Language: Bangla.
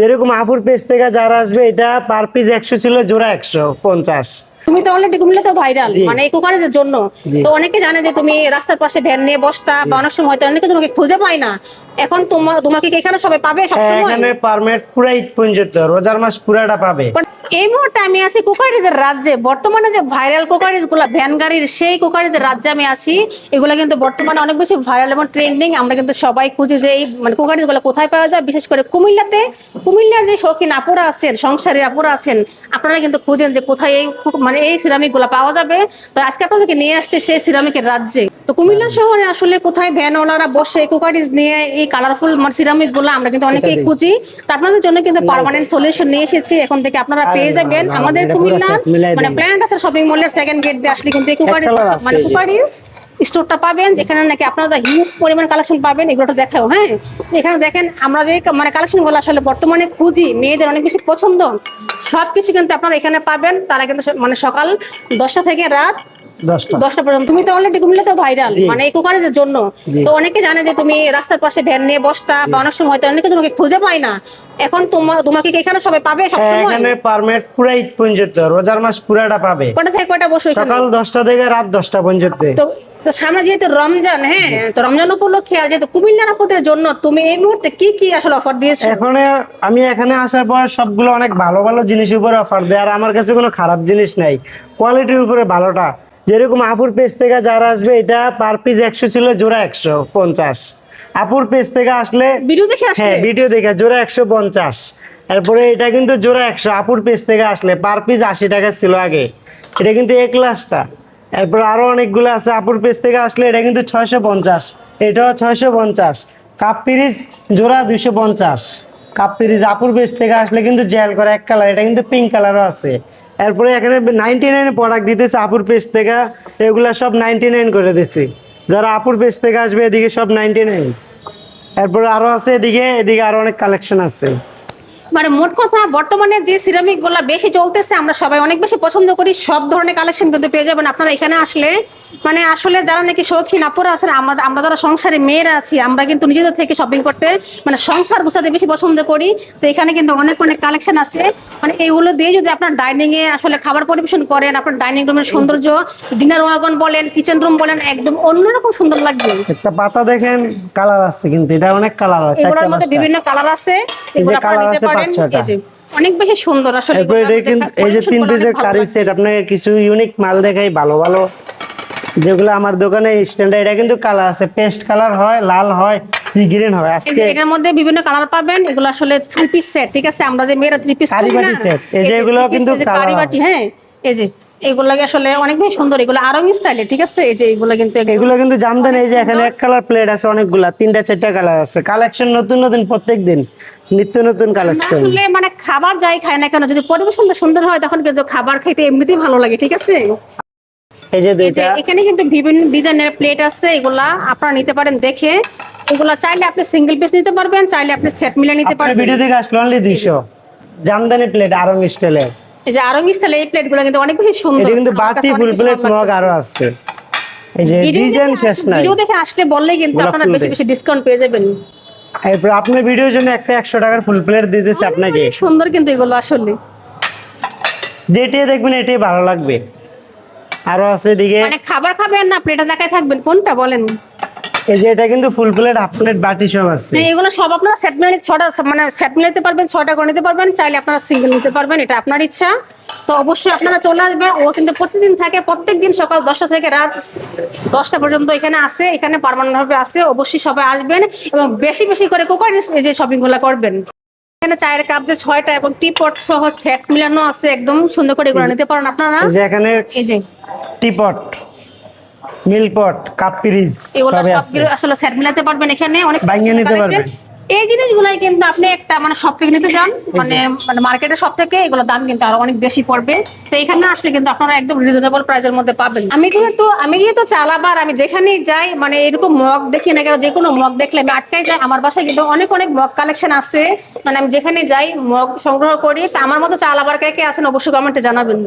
যেরকম আফুর পেজ থেকে যারা আসবে এটা পার পিস একশো ছিল জোড়া একশো পঞ্চাশ। তুমি তো অলরেডি কুমিল্লা তো ভাইরাল মানে এই জন্য। তো অনেকে জানে যে তুমি রাস্তার পাশে ভ্যান নিয়ে বসতা বা অনেক সময় তো অনেকে তোমাকে খুঁজে পায় না। এখন তোমা- তোমাকে এখানে সবাই পাবে সব সবসময় এখানে পারমেট পুরা ঈদ পর্যন্ত রোজার মাস পুরাটা পাবে। এই মুহূর্তে আমি আছি কুকারিজের রাজ্যে। বর্তমানে যে ভাইরাল কুকারিজগুলা ভ্যান গাড়ির সেই কুকারিজের রাজ্যে আমি আছি। এগুলা কিন্তু বর্তমানে অনেক বেশি ভাইরাল এবং ট্রেন্ডিং আমরা কিন্তু সবাই খুঁজি যে এই মানে কুকারিজগুলো কোথায় পাওয়া যায়। বিশেষ করে কুমিল্লাতে। কুমিল্লার যে শৌখিন আপুরা আছেন, সংসারী আপুরা আছেন, আপনারা কিন্তু খুঁজেন যে কোথায় এই মানে এই সিরামিকগুলা পাওয়া যাবে। তো আজকে আপনাদেরকে নিয়ে আসছে সেই সিরামিকের রাজ্যে। তো কুমিল্লা শহরে আসলে কোথায় ভ্যানওয়ালারা বসে কুকারিজ নিয়ে এই কালারফুল সিরামিকগুলো আমরা কিন্তু অনেকেই খুঁজি। তো আপনাদের জন্য কিন্তু পার্মানেন্ট সলিউশন নিয়ে এসেছি। এখন থেকে আপনারা পেয়ে যাবেন। আমাদের কুমিল্লা মানে। প্ল্যান্ট আছে শপিং মলের সেকেন্ড গেট দিয়ে আসলে কিন্তু এই কুকারিজ মানে কুকারিজ স্টোরটা পাবেন যেখানে নাকি আপনারা হিউজ পরিমাণ কালেকশন পাবেন। এগুলোটা দেখাও হ্যাঁ? এখানে দেখেন আমরা যে মানে কালেকশনগুলো আসলে বর্তমানে খুঁজি মেয়েদের অনেক বেশি পছন্দ সবকিছু কিন্তু আপনারা এখানে পাবেন। তারা কিন্তু মানে সকাল দশটা থেকে রাত দশটা। পর্যন্ত। তুমি তো অলরেডি কুমিল্লাতে ভাইরাল মানে এই কুকারেজের জন্য। তো অনেকে জানে যে তুমি রাস্তার পাশে ভ্যান নিয়ে বসতা বা অনেক সময় অনেকে তোমাকে খুঁজে পায় না। এখন তোমা- তোমাকে কি এখানে সবাই পাবে হ্যাঁ, সবসময়? এখানে পারমেট পুরা ঈদ পর্যন্ত রোজার মাস পুরাটা পাবে। কটা থেকে কটা বসো সকাল দশটা থেকে রাত দশটা পর্যন্ত তো তো সামনে যেহেতু রমজান হ্যাঁ তো রমজান উপলক্ষে আর যেহেতু কুমিল্লার আপুদের জন্য তুমি এই মুহূর্তে কি কি আসলে অফার দিয়েছ? এখন আমি এখানে আসার পর সবগুলো অনেক ভালো ভালো জিনিসের উপরে অফার দেয়। আর আমার কাছে কোনো খারাপ জিনিস নাই। কোয়ালিটির উপরে ভালোটা। যেরকম আপুর পেজ থেকে যারা আসবে এটা পার পিস একশো ছিল জোড়া একশো পঞ্চাশ। আপুর পেজ থেকে আসলে ভিডিও দেখে হ্যাঁ ভিডিও দেখে জোড়া একশো পঞ্চাশ। এরপরে এটা কিন্তু জোড়া একশো আপুর পেজ থেকে আসলে পার পিস আশি টাকা ছিল আগে। এটা কিন্তু এক ক্লাসটা এরপর আরও অনেকগুলো আছে আপুর পেজ থেকে আসলে এটা কিন্তু ছয়শো পঞ্চাশ। এটাও ছয়শো পঞ্চাশ। কাপ পিরিজ জোড়া দুইশো পঞ্চাশ। কাপ পিরিজ আপুর পেজ থেকে আসলে কিন্তু জেল করা এক কালার এটা কিন্তু পিঙ্ক কালারও আছে। এরপরে এখানে নাইনটি নাইন প্রোডাক্ট দিতেছে আপুর পেজ থেকে, এগুলা সব নাইনটি নাইন করে দিছি। যারা আপুর পেজ থেকে আসবে, এদিকে সব নাইনটি নাইন এরপরে আরও আছে এদিকে এদিকে আরও অনেক কালেকশন আছে। মানে মোট কথা, বর্তমানে যে সিরামিকগুলা বেশি চলতেছে, আমরা সবাই অনেক বেশি পছন্দ করি, সব ধরনের কালেকশন কিন্তু পেয়ে যাবেন। আপনারা এখানে আসলে মানে আসলে যারা নাকি শৌখিন আপুরা আছেন আমরা আমরা যারা সংসারে মেয়েরা আছি আমরা কিন্তু নিজেদের থেকে শপিং করতে মানে সংসার গুছাতে বেশি পছন্দ করি। তো এখানে কিন্তু অনেক অনেক কালেকশন আছে। মানে এইগুলো দিয়ে যদি আপনার ডাইনিং এ আসলে খাবার পরিবেশন করেন আপনার ডাইনিং রুমের সৌন্দর্য ডিনার ওয়াগন বলেন কিচেন রুম বলেন একদম অন্যরকম সুন্দর লাগবে। একটা পাতা দেখেন কালার আছে কিন্তু এটা অনেক কালার আছে এগুলোর মধ্যে বিভিন্ন কালার আছে। এগুলো আপনারা নিতে পারেন। এই যে অনেক বেশি সুন্দর আসলে এই যে তিন পিসের কারি সেট আপনাকে কিছু ইউনিক মাল দেখাই ভালো ভালো। যেগুলো আমার দোকানে স্ট্যান্ডার্ড এটা কিন্তু কালার আছে। পেস্ট কালার হয় লাল হয় সি গ্রিন হয়। আজকে এটার মধ্যে বিভিন্ন কালার পাবেন এগুলো আসলে থ্রি পিস সেট ঠিক আছে? আমরা যে মেয়েরা থ্রি পিস কারিবাটি set, এই যে এগুলো কিন্তু colour কারিবাটি হ্যাঁ। এই যে এগুলো আসলে অনেক বেশি সুন্দর এগুলো আরং স্টাইলে ঠিক আছে? এই যে এগুলো কিন্তু এগুলো কিন্তু জানতেন এই যে এখানে এক কালার প্লেট আছে অনেকগুলা তিনটা চারটা কালার আছে। কালেকশন নতুন নতুন প্রত্যেক দিন নিত্য নতুন কালেকশন আসলে মানে খাবার যাই খায় না কেন যদি পরিবেশনটা সুন্দর হয় তখন কিন্তু খাবার খেতে এমনিতেই ভালো লাগে ঠিক আছে? এই যে দুইটা। এখানে কিন্তু বিভিন্ন ডিজাইনের প্লেট আছে এগুলা আপনারা নিতে পারেন দেখে। এগুলা চাইলে আপনি সিঙ্গেল পিস নিতে পারবেন চাইলে আপনি সেট মিলে নিতে পারবেন। ভিডিও থেকে আসলো অনলি দুইশো। জামদানি প্লেট আরং স্টাইলের এই যে আরং স্টাইলে এই প্লেটগুলো কিন্তু অনেক বেশি সুন্দর। এটা কিন্তু বাড়তি ফুল প্লেট মগ আরও আছে। এই যে ডিজাইন শেষ নাই। ভিডিও দেখে আসলে বললেই কিন্তু আপনারা বেশি বেশি ডিসকাউন্ট পেয়ে যাবেন। এরপর আপনার ভিডিওর জন্য একটা একশো টাকার ফুল প্লেট দিতেছে আপনাকে। অনেক সুন্দর কিন্তু এগুলো আসলে। যেটাই দেখবেন এটাই ভালো লাগবে। আরও আছে এদিকে। মানে খাবার খাবেন না? প্লেটে দেখায় থাকবেন। কোনটা বলেন? এই যে এটা কিন্তু ফুল প্লেট হাফ প্লেট বাটি সব আছে। হ্যাঁ, এগুলো সব আপনারা সেট মেনে ছটা মানে সেট নিতে পারবেন ছটা করে নিতে পারবেন চাইলে আপনারা সিঙ্গেল নিতে পারবেন এটা আপনার ইচ্ছা। তো অবশ্যই আপনারা চলে আসবেন ও কিন্তু প্রতিদিন থাকে প্রত্যেক দিন সকাল দশটা থেকে রাত দশটা পর্যন্ত এখানে আসে এখানে পারমানেন্ট ভাবে আসে অবশ্যই সবাই আসবেন এবং বেশি বেশি করে কোকার এই যে শপিংগুলা করবেন। এখানে চায়ের কাপ যে ছয়টা এবং টিপট সহ সেট মিলানো আছে একদম সুন্দর করে এগুলো নিতে পারেন আপনারা। এই যে এখানে এই যে। টিপট মিল্ক পট কাপ পিরিজ এগুলো সবগুলো আসলে সেট মিলাতে পারবেন এখানে। অনেক ভাঙিয়ে নিতে পারবেন। এই জিনিসগুলাই কিন্তু আপনি একটা মানে সব থেকে নিতে যান মানে মানে মার্কেটের সব থেকে এগুলো দাম কিন্তু আরও অনেক বেশি পড়বে। তো এখানে আসলে কিন্তু আপনারা একদম রিজনেবল প্রাইসের মধ্যে পাবেন। আমি কিন্তু আমি যেহেতু চালাবার, আমি যেখানেই যাই মানে এরকম মগ দেখি না কেন, যে কোনো মগ দেখলে আমি আটকাই যাই। আমার বাসায় কিন্তু অনেক অনেক মগ কালেকশন আছে। মানে আমি যেখানে যাই, মগ সংগ্রহ করি। তা আমার মতো চালাবার কে কে আছেন অবশ্যই কমেন্টে জানাবেন।